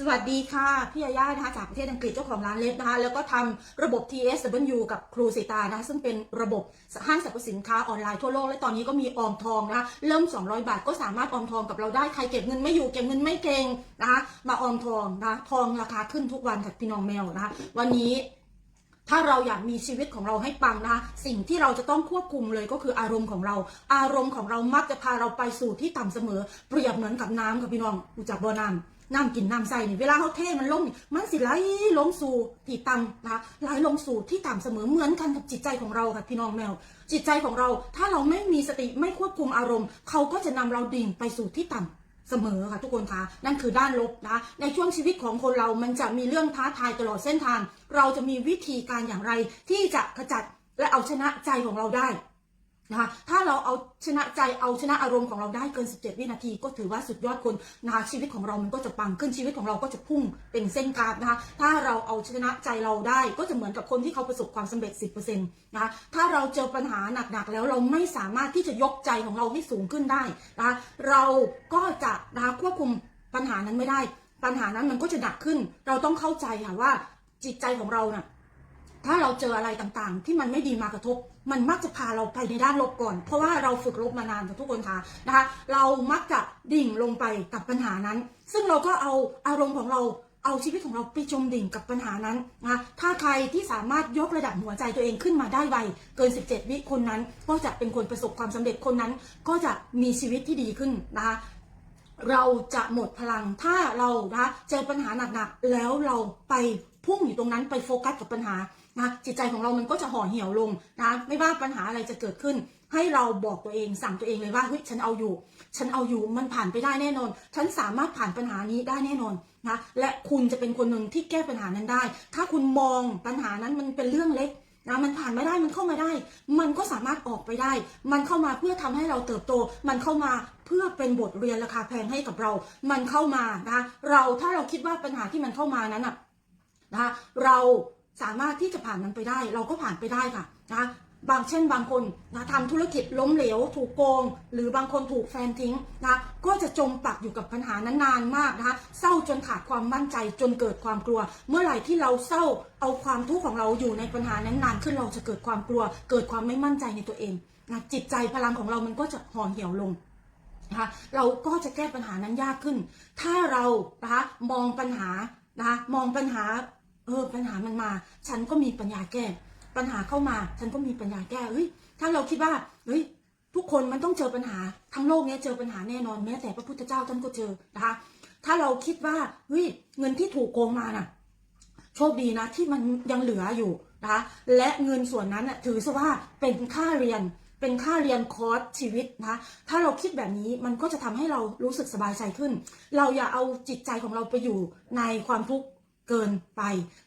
สวัสดีค่ะ พี่ยาย่านะคะจากประเทศอังกฤษเจ้าของร้านเล็บนะคะ แล้วก็ทำระบบ TSW กับครูสิตานะคะซึ่งเป็นระบบห้างสรรพสินค้าออนไลน์ทั่วโลก และตอนนี้ก็มีออมทองนะคะเริ่ม 200 บาทก็สามารถออมทองกับเราได้ ใครเก็บเงินไม่อยู่เก็บเงินไม่เก่งนะคะมาออมทองนะะทองราคาขึ้นทุกวันค่ะพี่น้องแมวนะคะวันนี้ถ้าเราอยากมีชีวิตของเราให้ปังนะคะสิ่งที่เราจะต้องควบคุมเลยก็คืออารมณ์ของเรา อารมณ์ของเรามักจะพาเราไปสู่ที่ต่ำเสมอ เปรียบเหมือนกับน้ำค่ะพี่น้องรู้จักบ่อน้ำ น้ำกินน้ำใส่นี่เวลาเขาเทมันลงนี่มันสิไหลลงสู่ที่ต่ำนะคะไหลลงสู่ที่ต่ำเสมอเหมือนกันกับจิตใจของเราค่ะพี่น้องแมว จิตใจของเราถ้าเราไม่มีสติไม่ควบคุมอารมณ์ เขาก็จะนำเราดิ่งไปสู่ที่ต่ำเสมอค่ะทุกคนคะนั่นคือด้านลบนะในช่วงชีวิตของคนเรามันจะมีเรื่องท้าทายตลอดเส้นทาง เราจะมีวิธีการอย่างไรที่จะขจัดและเอาชนะใจของเราได้ นะคะถ้าเราเอาชนะใจเอาชนะอารมณ์ของเราได้เกิน 17 วินาที ก็ถือว่าสุดยอดคนนะคะชีวิตของเรามันก็จะปังขึ้นชีวิตของเราก็จะพุ่งเป็นเส้นกราฟนะคะถ้าเราเอาชนะใจเราได้ก็จะเหมือนกับคนที่เขาประสบความสำเร็จ 10%นะคะถ้าเราเจอปัญหาหนักๆแล้วเราไม่สามารถที่จะยกใจของเราให้สูงขึ้นได้นะคะเราก็จะนะคะควบคุมปัญหานั้นไม่ได้ ปัญหานั้นมันก็จะหนักขึ้น เราต้องเข้าใจค่ะว่าจิตใจของเราน่ะถ้าเราเจออะไรต่างๆ ที่มันไม่ดีมากระทบ มันมักจะพาเราไปในด้านลบก่อน เพราะว่าเราฝึกลบมานานกับทุกคนค่ะนะคะ เรามักจะดิ่งลงไปกับปัญหานั้น ซึ่งเราก็เอาอารมณ์ของเราเอาชีวิตของเราไปจมดิ่งกับปัญหานั้นนะคะถ้าใครที่สามารถยกระดับหัวใจตัวเองขึ้นมาได้ไวเกิน 17 วิคนนั้น ก็จะเป็นคนประสบความสำเร็จคนนั้น ก็จะมีชีวิตที่ดีขึ้นนะคะเราจะหมดพลังถ้าเรานะเจอปัญหาหนักๆแล้วเราไปพุ่งอยู่ตรงนั้นไปโฟกัสกับปัญหา นะจิตใจของเรามันก็จะห่อเหี่ยวลงนะไม่ว่าปัญหาอะไรจะเกิดขึ้น ให้เราบอกตัวเองสั่งตัวเองเลยว่าเฮ้ยฉันเอาอยู่ ฉันเอาอยู่มันผ่านไปได้แน่นอน ฉันสามารถผ่านปัญหานี้ได้แน่นอนนะและคุณจะเป็นคนหนึ่งที่แก้ปัญหานั้นได้ ถ้าคุณมองปัญหานั้นมันเป็นเรื่องเล็กนะมันผ่านไม่ได้มันเข้ามาได้ มันก็สามารถออกไปได้ มันเข้ามาเพื่อทำให้เราเติบโต มันเข้ามาเพื่อเป็นบทเรียนราคาแพงให้กับเรา มันเข้ามานะเราถ้าเราคิดว่าปัญหาที่มันเข้ามานั้นอะนะเรา สามารถที่จะผ่านมันไปได้ เราก็ผ่านไปได้ค่ะนะคะบางเช่นบางคนนะทำธุรกิจล้มเหลว ถูกโกง หรือบางคนถูกแฟนทิ้งนะก็จะจมปักอยู่กับปัญหานั้นนานมากนะคะเศร้าจนขาดความมั่นใจจนเกิดความกลัว เมื่อไหร่ที่เราเศร้าเอาความทุกข์ของเราอยู่ในปัญหานั้นนานขึ้นเราจะเกิดความกลัว เกิดความไม่มั่นใจในตัวเองนะจิตใจพลังของเรามันก็จะห่อเหี่ยวลงนะคะเราก็จะแก้ปัญหานั้นยากขึ้น ถ้าเรานะคะมองปัญหานะคะมองปัญหา เออ ปัญหามันมา ฉันก็มีปัญญาแก้ ปัญหาเข้ามา ฉันก็มีปัญญาแก้เฮ้ยถ้าเราคิดว่าเฮ้ยทุกคนมันต้องเจอปัญหาทั้งโลกเนี้ยเจอปัญหาแน่นอนแม้แต่พระพุทธเจ้าท่านก็เจอนะคะถ้าเราคิดว่าเฮ้ยเงินที่ถูกโกงมาน่ะโชคดีนะที่มันยังเหลืออยู่นะคะและเงินส่วนนั้นน่ะถือซะว่าเป็นค่าเรียนเป็นค่าเรียนคอร์สชีวิตนะคะถ้าเราคิดแบบนี้มันก็จะทำให้เรารู้สึกสบายใจขึ้น เราอย่าเอาจิตใจของเราไปอยู่ในความทุกข์ เกินไป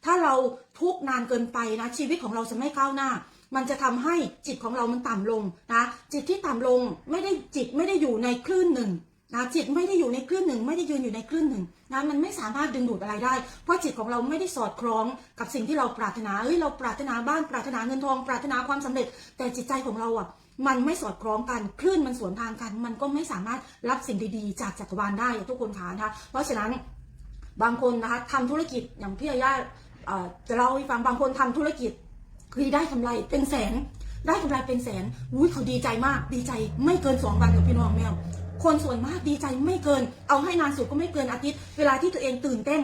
ถ้าเราทุกนานเกินไปนะ ชีวิตของเราจะไม่ก้าวหน้า มันจะทำให้จิตของเรามันต่ำลงนะจิตที่ต่ำลงไม่ได้จิตไม่ได้อยู่ในคลื่นหนึ่งนะจิตไม่ได้อยู่ในคลื่นหนึ่ง ไม่ได้ยืนอยู่ในคลื่นหนึ่งนะมันไม่สามารถดึงดูดอะไรได้ เพราะจิตของเราไม่ได้สอดคล้องกับสิ่งที่เราปรารถนาเฮ้ยเราปรารถนาบ้านปรารถนาเงินทอง ปรารถนาความสำเร็จ แต่จิตใจของเราอะมันไม่สอดคล้องกันคลื่นมันสวนทางกัน มันก็ไม่สามารถรับสิ่งดีๆ จากจักรวาลได้ทุกคนคะนะคะเพราะฉะนั้น บางคนนะคะทำธุรกิจอย่างพี่อาย่าจะเล่าให้ฟังบางคนทำธุรกิจคือได้กำไรเป็นแสน ได้กำไรเป็นแสนอุ้ยเขาดีใจมาก ดีใจไม่เกินสองวันกับพี่น้องแมว คนส่วนมากดีใจไม่เกิน เอาให้นานสุดก็ไม่เกินอาทิตย์ เวลาที่ตัวเองตื่นเต้น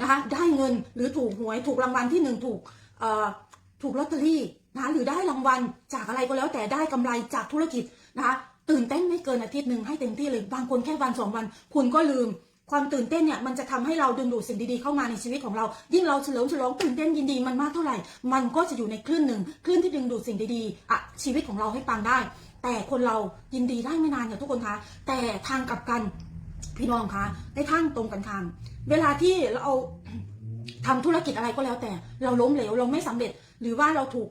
นะคะได้เงินหรือถูกหวยถูกรางวัลที่หนึ่งถูกถูกลอตเตอรี่นะะหรือได้รางวัลจากอะไรก็แล้วแต่ได้กำไรจากธุรกิจนะคะตื่นเต้นไม่เกินอาทิตย์หนึ่งให้เต็มที่เลยบางคนแค่วันสองวัน คุณก็ลืม ความตื่นเต้นเนี่ยมันจะทำให้เราดึงดูดสิ่งดีๆเข้ามาในชีวิตของเรา ยิ่งเราเฉลิมฉลองตื่นเต้นยินดีมันมากเท่าไหร่ มันก็จะอยู่ในคลื่นหนึ่งคลื่นที่ดึงดูดสิ่งดีๆอะชีวิตของเราให้ปังได้ แต่คนเรายินดีได้ไม่นานค่ะทุกคนคะแต่ทางกลับกันพี่น้องคะในทางตรงกันข้ามเวลาที่เราเอาทำธุรกิจอะไรก็แล้วแต่ เราล้มเหลวเราไม่สำเร็จ หรือว่าเราถูก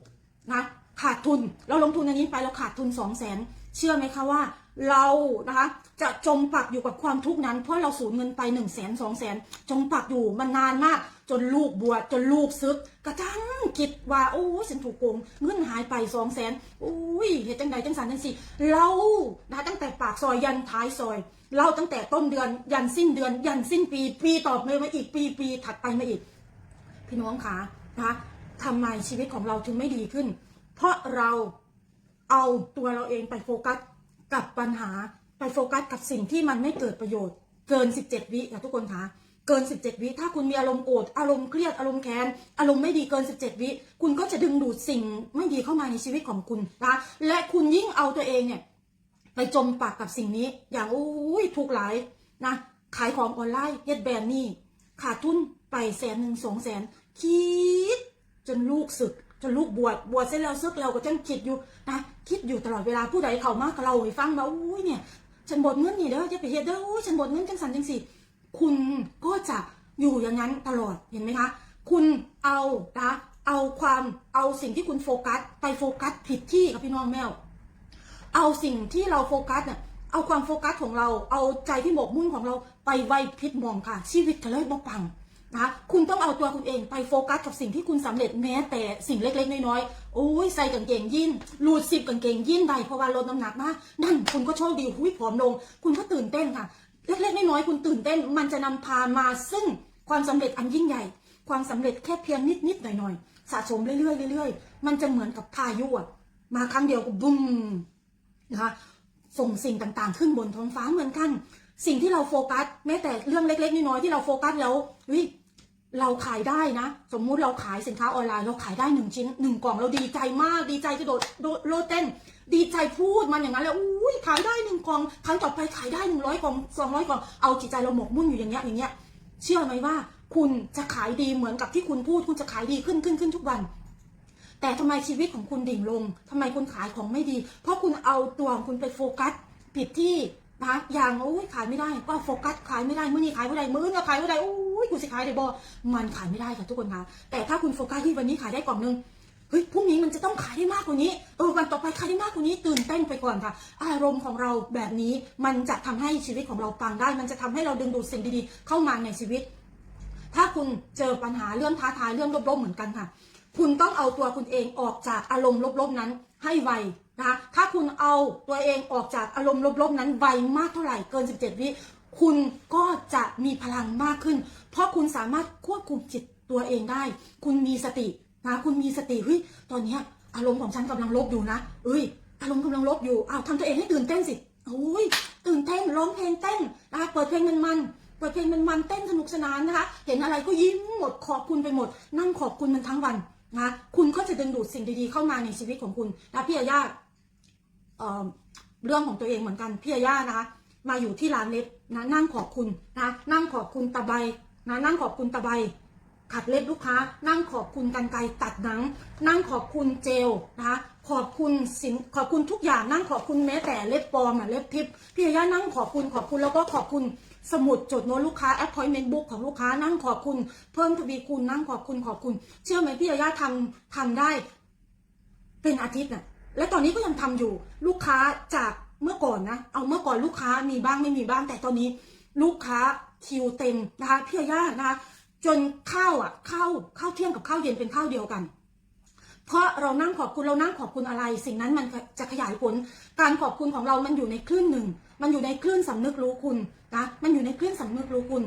นะขาดทุน เราลงทุนอันนี้ไปเราขาดทุนสองแสนเชื่อไหมคะว่า เรานะคะจะจมปักอยู่กับความทุกข์นั้น เพราะเราสูญเงินไป1นึ่งแสนสองแสนจมปักอยู่มันนานมาก จนลูกบวชจนลูกซึก กระทั่งคิดว่าโอ้ยฉันถูกโกงเงินหายไปสองแสนโอ้ยเหตุจังใดจังสันจังสิเรานะคะตั้งแต่ปากซอยยันท้ายซอย เราตั้งแต่ต้นเดือนยันสิ้นเดือน ยันสิ้นปี ปีต่อไปมาอีกปีปีถัดไปมาอีก พี่น้องคะนะคะทำไมชีวิตของเราถึงไม่ดีขึ้น เพราะเราเอาตัวเราเองไปโฟกัส กับปัญหาไปโฟกัสกับสิ่งที่มันไม่เกิดประโยชน์ เกิน 17 วิค่ะทุกคนคะเกิน 17 วิถ้าคุณมีอารมณ์โกรธอารมณ์เครียดอารมณ์แค้นอารมณ์ไม่ดีเกิน 17 วิคุณก็จะดึงดูดสิ่งไม่ดีเข้ามาในชีวิตของคุณนะคะและคุณยิ่งเอาตัวเองเนี่ยไปจมปากกับสิ่งนี้ อย่างอุ้ยทุกหลายนะขายของออนไลน์เย็ดแบรนด์นี่ขาดทุนไปแสนหนึ่งสองแสนคิดจนลูกศึก จนลูกบวชบวชเสร็จแล้วซึกเราก็จังคิดอยู่นะคิดอยู่ตลอดเวลาผู้ใดเข้ามากับเราให้ฟังมาอุ้ยเนี่ย ฉันบดเงินนี่เด้อจะไปเฮ็ดเด้ออุ้ยฉันบดเงินจังสันจังสิคุณก็จะอยู่อย่างนั้นตลอดเห็นไหมคะ คุณเอานะเอาความเอาสิ่งที่คุณโฟกัส ไปโฟกัสผิดที่กับพี่น้องแมว เอาสิ่งที่เราโฟกัสเนี่ยเอาความโฟกัสของเรา เอาใจที่หมกมุ่นของเราไปไว้พิษมองค่ะ ชีวิตก็เลยบ่ปัง นะคะคุณต้องเอาตัวคุณเองไปโฟกัสกับสิ่งที่คุณสำเร็จแม้แต่สิ่งเล็ก ๆ น้อยๆโอ้ยใส่กางเกงยีนรูดสิบกางเกงยีนใดเพราะว่าลดน้ำหนักมากนั่นคุณก็โชคดีหุ้ยผอมลง คุณก็ตื่นเต้นค่ะ เล็กๆน้อยๆคุณตื่นเต้น มันจะนำพามาซึ่งความสำเร็จอันยิ่งใหญ่ ความสำเร็จแค่เพียงนิดๆหน่อยๆสะสมเรื่อยๆเรื่อยๆมันจะเหมือนกับพายุอะมาครั้งเดียวก็บุ้มนะคะส่งสิ่งต่างๆ ขึ้นบนท้องฟ้าเหมือนกัน สิ่งที่เราโฟกัสแม้แต่เรื่องเล็ก ๆ น้อยๆที่เราโฟกัสแล้วเฮ้ย เราขายได้นะ สมมุติเราขายสินค้าออนไลน์เราขายได้หนึ่งชิ้นหนึ่งกล่องเราดีใจมาก ดีใจกระโดดโลดเต้น ดีใจพูดมันอย่างนั้นแล้วอุ้ยขายได้หนึ่งกล่องครั้งต่อไปขายได้หนึ่งร้อยกล่องสองร้อยกล่องเอาจิตใจเราหมกมุ่นอยู่อย่างเงี้ยอย่างเงี้ยเชื่อไหมว่าคุณจะขายดีเหมือนกับที่คุณพูด คุณจะขายดีขึ้นขึ้นขึ้นทุกวัน แต่ทำไมชีวิตของคุณดิ่งลงทำไมคุณขายของไม่ดี เพราะคุณเอาตัวของคุณไปโฟกัสผิดที่นะอย่างโอ้ยขายไม่ได้ ก็โฟกัสขายไม่ได้ มื่อนี้ขายไม่ได้ มื่อนี้ขายไม่ได้โอ้ ยกูสิขายได้บ่มันขายไม่ได้ค่ะทุกคนคะแต่ถ้าคุณโฟกัสที่วันนี้ขายได้กล่องนึงเฮ้ยพรุ่งนี้มันจะต้องขายได้มากกว่านี้เออวันต่อไปขายได้มากกว่านี้ตื่นเต้นไปก่อนค่ะ อารมณ์ของเราแบบนี้มันจะทำให้ชีวิตของเราปังได้ มันจะทำให้เราดึงดูดสิ่งดีๆ เข้ามาในชีวิต ถ้าคุณเจอปัญหาเรื่องท้าทายเรื่องลบๆเหมือนกันค่ะ คุณต้องเอาตัวคุณเองออกจากอารมณ์ลบๆนั้น ให้ไวนะคะถ้าคุณเอาตัวเองออกจากอารมณ์ลบๆนั้นไวมากเท่าไหร่เกิน 17 วิ คุณก็จะมีพลังมากขึ้น เพราะคุณสามารถควบคุมจิตตัวเองได้ คุณมีสตินะคุณมีสติเฮ้ยตอนนี้อารมณ์ของฉันกำลังลบอยู่นะเอ้ย อารมณ์กำลังลบอยู่อ้าวทำตัวเองให้ตื่นเต้นสิโอ้ยตื่นเต้นร้องเพลงเต้นนะเปิดเพลงมันๆเปิดเพลงมันๆเต้นสนุกสนานนะคะ เห็นอะไรก็ยิ้มหมดขอบคุณไปหมด นั่งขอบคุณมันทั้งวันนะคุณก็จะดึงดูดสิ่งดีๆเข้ามาในชีวิตของคุณนะพี่อาญาเอ่อเรื่องของตัวเองเหมือนกันพี่อาญานะคะ มาอยู่ที่ร้านเล็บนะนั่งขอบคุณนะนั่งขอบคุณตะไบนะนั่งขอบคุณตะไบขัดเล็บลูกค้า นั่งขอบคุณกันไกตัดหนัง นั่งขอบคุณเจลนะคะขอบคุณสินขอบคุณทุกอย่างนั่งขอบคุณแม้แต่เล็บปลอมอะเล็บทิพย์พี่ยาย่านั่งขอบคุณขอบคุณแล้วก็ขอบคุณสมุดจดโน้ตลูกค้า appointment book ของลูกค้านั่งขอบคุณเพิ่มทวีคูณนั่งขอบคุณขอบคุณ เชื่อไหมพี่ยาย่าทำทำได้ เป็นอาทิตย์น่ะและตอนนี้ก็ยังทำอยู่ลูกค้าจาก เมื่อก่อนนะ เอาเมื่อก่อนลูกค้ามีบ้างไม่มีบ้าง แต่ตอนนี้ลูกค้าคิวเต็มนะคะพี่ยาย่านะคะ จนข้าวอะข้าวข้าวเที่ยงกับข้าวเย็นเป็นข้าวเดียวกัน เพราะเรานั่งขอบคุณเรานั่งขอบคุณอะไร สิ่งนั้นมันจะขยายผล การขอบคุณของเรามันอยู่ในคลื่นหนึ่ง มันอยู่ในคลื่นสำนึกรู้คุณนะ มันอยู่ในคลื่นสำนึกรู้คุณ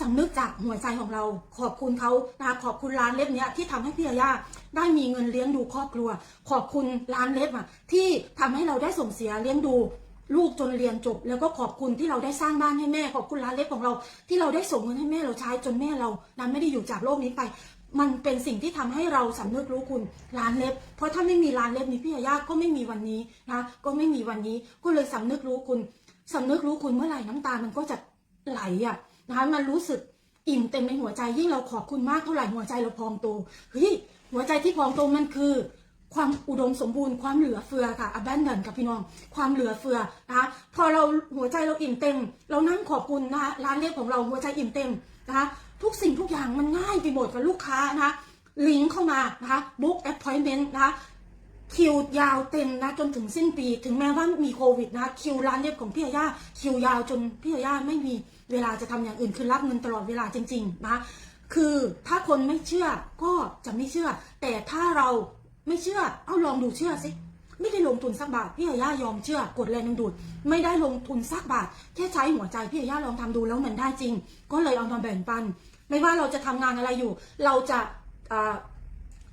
สำนึกจากหัวใจของเรา ขอบคุณเขานะคะขอบคุณร้านเล็บเนี้ยที่ทำให้พี่ยาย่า ได้มีเงินเลี้ยงดูครอบครัว ขอบคุณร้านเล็บอะที่ทำให้เราได้ส่งเสียเลี้ยงดูลูกจนเรียนจบ แล้วก็ขอบคุณที่เราได้สร้างบ้านให้แม่ ขอบคุณร้านเล็บของเรา ที่เราได้ส่งเงินให้แม่เราใช้จนแม่เรานั้นไม่ได้อยู่จากโลกนี้ไป มันเป็นสิ่งที่ทำให้เราสำนึกรู้คุณร้านเล็บ เพราะถ้าไม่มีร้านเล็บนี้พี่ยายาก็ไม่มีวันนี้นะก็ไม่มีวันนี้ก็เลยสำนึกรู้คุณสำนึกรู้คุณเมื่อไหร่น้ำตามันก็จะไหลอะนะคะมันรู้สึกอิ่มเต็มในหัวใจยิ่งเราขอบคุณมากเท่าไหร่หัวใจเราพองโตเฮ้ย หัวใจที่พองโตมันคือ ความอุดมสมบูรณ์ความเหลือเฟือค่ะ abundant กับพี่น้อง ความเหลือเฟือนะคะพอเราหัวใจเราอิ่มเต็ม เรานั่งขอบคุณนะคะร้านเล็บของเราหัวใจอิ่มเต็มนะคะทุกสิ่งทุกอย่างมันง่ายไปหมดกับลูกค้านะคะลิงก์เข้ามานะคะ book appointment นะคะคิวยาวเต็มนะจนถึงสิ้นปี ถึงแม้ว่ามีโควิดนะคิวร้านเล็บของพี่ยาย่าคิวยาวจนพี่ยาย่าไม่มีเวลาจะทำอย่างอื่นคือรับเงินตลอดเวลาจริงๆนะ คือถ้าคนไม่เชื่อก็จะไม่เชื่อ แต่ถ้าเราไม่เชื่อ เอาลองดูเชื่อสิไม่ได้ลงทุนสักบาทพี่ยาย่ายอมเชื่อกดแรงดึงดูด ไม่ได้ลงทุนสักบาท แค่ใช้หัวใจพี่ยาย่าลองทำดูแล้วมันได้จริง ก็เลยเอามาแบ่งปัน ไม่ว่าเราจะทำงานอะไรอยู่ เราจะา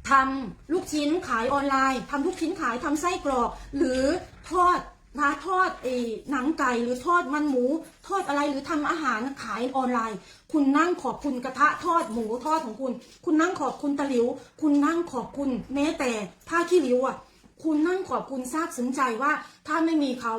ทำลูกชิ้นขายออนไลน์ทำลูกชิ้นขายทำไส้กรอก หรือทอด นะทอดเออหนังไก่หรือทอดมันหมู ทอดอะไรหรือทำอาหารขายออนไลน์ คุณนั่งขอบคุณกระทะทอดหมูทอดของคุณ คุณนั่งขอบคุณตะหลิว คุณนั่งขอบคุณแม้แต่ผ้าขี้ริ้วอะคุณนั่งขอบคุณซาบซึ้งใจว่าถ้าไม่มีเขา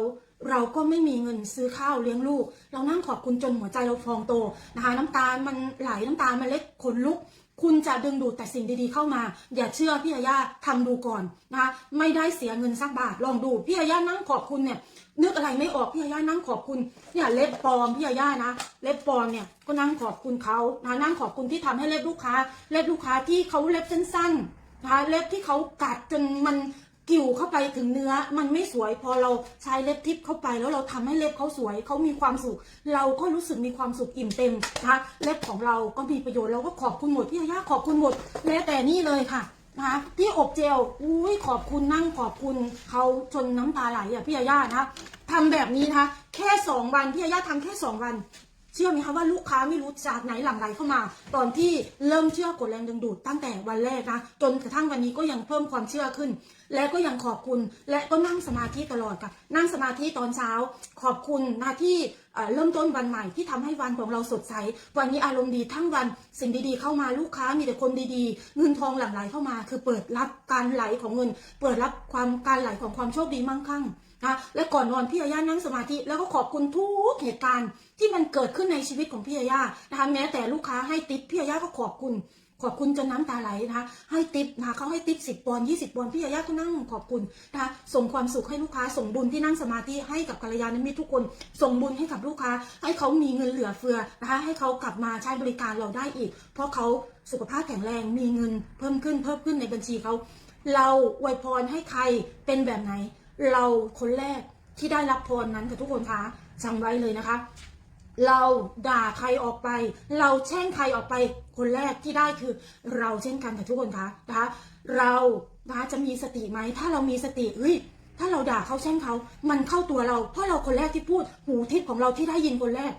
เราก็ไม่มีเงินซื้อข้าวเลี้ยงลูก เรานั่งขอบคุณจนหัวใจเราฟองโตนะคะ น้ำตาลมันไหลน้ำตาลมันเล็ดขนลุก คุณจะดึงดูดแต่สิ่งดีๆเข้ามา อย่าเชื่อพี่ยาย่าทำดูก่อนนะคะไม่ได้เสียเงินสักบาทลองดูพี่ยาย่านั่งขอบคุณเนี่ยนึกอะไรไม่ออกพี่ยาย่านั่งขอบคุณเนี่ยเล็บปลอมพี่ยาย่านะเล็บปลอมเนี่ยก็นั่งขอบคุณเขานะนั่งขอบคุณที่ทำให้เล็บลูกค้า เล็บลูกค้าที่เขาเล็บสั้นๆนะคะเล็บที่เขากัดจนมัน กิ่วเข้าไปถึงเนื้อมันไม่สวยพอเราใช้เล็บทิปเข้าไป แล้วเราทำให้เล็บเขาสวยเขามีความสุข เราก็รู้สึกมีความสุขอิ่มเต็มนะคะเล็บของเราก็มีประโยชน์เราก็ขอบคุณหมดพี่ยาย่าขอบคุณหมดแม้แต่นี่เลยค่ะนะคะที่อบเจลอุ้ยขอบคุณนั่งขอบคุณเขาจนน้ำตาไหลอะพี่ยาย่านะทำแบบนี้นะคะแค่สองวันพี่ยาย่าทำแค่สองวัน เชื่อไหมคะว่าลูกค้าไม่รู้จากไหนหลั่งไหลเข้ามา ตอนที่เริ่มเชื่อกดแรงดึงดูดตั้งแต่วันแรกนะจนกระทั่งวันนี้ก็ยังเพิ่มความเชื่อขึ้น และก็ยังขอบคุณ และก็นั่งสมาธิตลอดค่ะนั่งสมาธิตอนเช้า ขอบคุณนะที่เริ่มต้นวันใหม่ที่ทำให้วันของเราสดใส วันนี้อารมณ์ดีทั้งวันสิ่งดีๆเข้ามาลูกค้ามีแต่คนดีๆ เงินทองหลั่งไหลเข้ามา คือเปิดรับการไหลของเงิน เปิดรับความการไหลของความโชคดีมั่งคั่ง นะและก่อนนอนพี่ยาย่านั่งสมาธิแล้วก็ขอบคุณทุกเหตุการณ์ที่มันเกิดขึ้นในชีวิตของพี่ยาย่านะคะแม้แต่ลูกค้าให้ติปพี่ยาย่าก็ขอบคุณ ขอบคุณจนน้ำตาไหลนะคะให้ติปนะคะเขาให้ติปสิบปอนยี่สิบปอนด์พี่ยาย่าก็นั่งขอบคุณนะคะส่งความสุขให้ลูกค้าส่งบุญที่นั่งสมาธิให้กับกัลยาณมิตรทุกคน ส่งบุญให้กับลูกค้า ให้เขามีเงินเหลือเฟือนะคะให้เขากลับมาใช้บริการเราได้อีก เพราะเขาสุขภาพแข็งแรงมีเงินเพิ่มขึ้นเพิ่มขึ้นในบัญชีเขาเราอวยพรให้ใครเป็นแบบไหน เราคนแรกที่ได้รับพรนั้นกับทุกคนคะจำไว้เลยนะคะ เราด่าใครออกไป เราแช่งใครออกไป คนแรกที่ได้คือเราเช่นกันค่ะทุกคนคะนะคะ เรานะคะจะมีสติไหมถ้าเรามีสติเฮ้ยถ้าเราด่าเขาแช่งเขา มันเข้าตัวเรา เพราะเราคนแรกที่พูด หูทิพย์ของเราที่ได้ยินคนแรก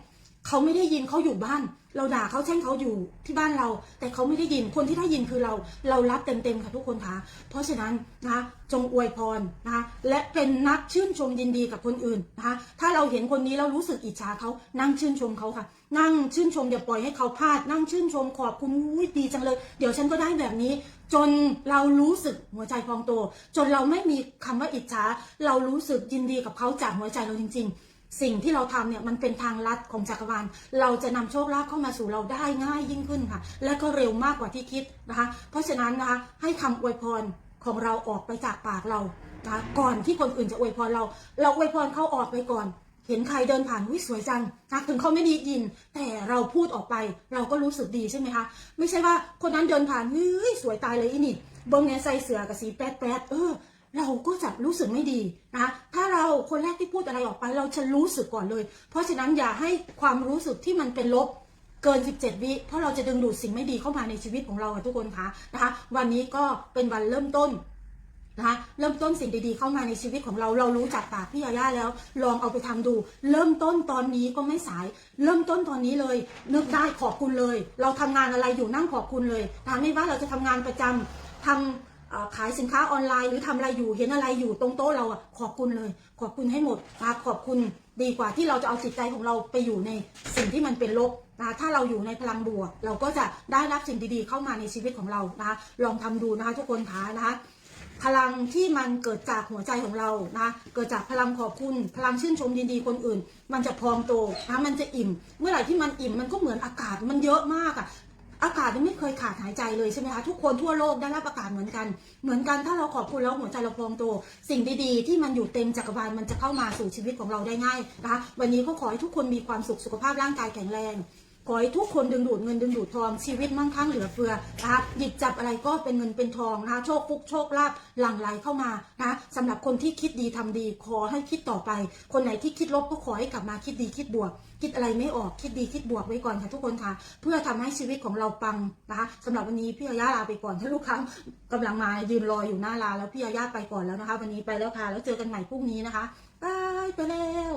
เขาไม่ได้ยินเขาอยู่บ้าน เราด่าเขาแช่งเขาอยู่ที่บ้านเรา แต่เขาไม่ได้ยินคนที่ได้ยินคือเราเรารับเต็มๆค่ะทุกคนคะเพราะฉะนั้นนะคะจงอวยพรนะคะและเป็นนักชื่นชมยินดีกับคนอื่นนะคะถ้าเราเห็นคนนี้เรารู้สึกอิจฉาเขานั่งชื่นชมเขาค่ะ นั่งชื่นชมอย่าปล่อยให้เขาพลาด นั่งชื่นชมขอบคุณอุ๊ยดีจังเลย เดี๋ยวฉันก็ได้แบบนี้ จนเรารู้สึกหัวใจพองโต จนเราไม่มีคำว่าอิจฉาเรารู้สึกยินดีกับเขาจากหัวใจเราจริง ๆ สิ่งที่เราทำเนี่ยมันเป็นทางลัดของจักรวาล เราจะนำโชคลาภเข้ามาสู่เราได้ง่ายยิ่งขึ้นค่ะ และก็เร็วมากกว่าที่คิดนะคะ เพราะฉะนั้นนะคะให้คำอวยพรของเราออกไปจากปากเรานะะก่อนที่คนอื่นจะอวยพรเรา เราอวยพรเขาออกไปก่อน เห็นใครเดินผ่านวิสวยจังนะถึงเขาไม่ได้ยิน แต่เราพูดออกไป เราก็รู้สึกดีใช่ไหมคะ ไม่ใช่ว่าคนนั้นเดินผ่านเฮ้ยสวยตายเลยอีนี่บงเนี่ยใส่เสือกับสีแป๊ดแป๊ดเออ เราก็จะรู้สึกไม่ดีนะคะถ้าเราคนแรกที่พูดอะไรออกไป เราจะรู้สึกก่อนเลย เพราะฉะนั้นอย่าให้ความรู้สึกที่มันเป็นลบเกิน 17 วิเพราะเราจะดึงดูดสิ่งไม่ดีเข้ามาในชีวิตของเราค่ะทุกคนคะนะคะ วันนี้ก็เป็นวันเริ่มต้นนะคะเริ่มต้นสิ่งดีๆเข้ามาในชีวิตของเราเรารู้จากปากพี่ยาย่าแล้ว ลองเอาไปทำดู เริ่มต้นตอนนี้ก็ไม่สาย เริ่มต้นตอนนี้เลย นึกได้ขอบคุณเลย เราทำงานอะไรอยู่นั่งขอบคุณเลยนะไม่ว่าเราจะทำงานประจำทำเอ่อ ขายสินค้าออนไลน์หรือทำอะไรอยู่เห็นอะไรอยู่ตรงโต๊ะเราอะขอบคุณเลย ขอบคุณให้หมดนะขอบคุณดีกว่าที่เราจะเอาจิตใจของเราไปอยู่ในสิ่งที่มันเป็นลบนะถ้าเราอยู่ในพลังบวก เราก็จะได้รับสิ่งดีๆเข้ามาในชีวิตของเรานะคะลองทำดูนะคะทุกคนคะนะคะพลังที่มันเกิดจากหัวใจของเรานะเกิดจากพลังขอบคุณ พลังชื่นชมยินดีคนอื่น มันจะพองโตนะมันจะอิ่ม เมื่อไหร่ที่มันอิ่มมันก็เหมือนอากาศมันเยอะมากอะ อากาศไม่เคยขาดหายใจเลยใช่ไหมคะทุกคนทั่วโลกได้รับอากาศเหมือนกัน เหมือนกันถ้าเราขอบคุณแล้วหัวใจเราพองโต สิ่งดีๆ ที่มันอยู่เต็มจักรวาลมันจะเข้ามาสู่ชีวิตของเราได้ง่ายนะคะวันนี้ก็ขอให้ทุกคนมีความสุขสุขภาพร่างกายแข็งแรงขอให้ทุกคนดึงดูดเงินดึงดูดทองชีวิตมั่งคั่งเหลือเฟือนะคะหยิบจับอะไรก็เป็นเงินเป็นทองนะคะโชคฟุกโชคลาภหลั่งไหลเข้ามานะสำหรับคนที่คิดดีทำดี ขอให้คิดต่อไป คนไหนที่คิดลบก็ขอให้กลับมาคิดดีคิดบวก คิดอะไรไม่ออกคิดดีคิดบวกไว้ก่อนค่ะทุกคนค่ะ เพื่อทำให้ชีวิตของเราปังนะคะสำหรับวันนี้พี่อาย่าลาไปก่อนถ้าลูกค้ากำลังมายืนรออยู่หน้าร้านแล้วพี่อาย่าไปก่อนแล้วนะคะ วันนี้ไปแล้วค่ะ แล้วเจอกันใหม่พรุ่งนี้นะคะบายไปแล้ว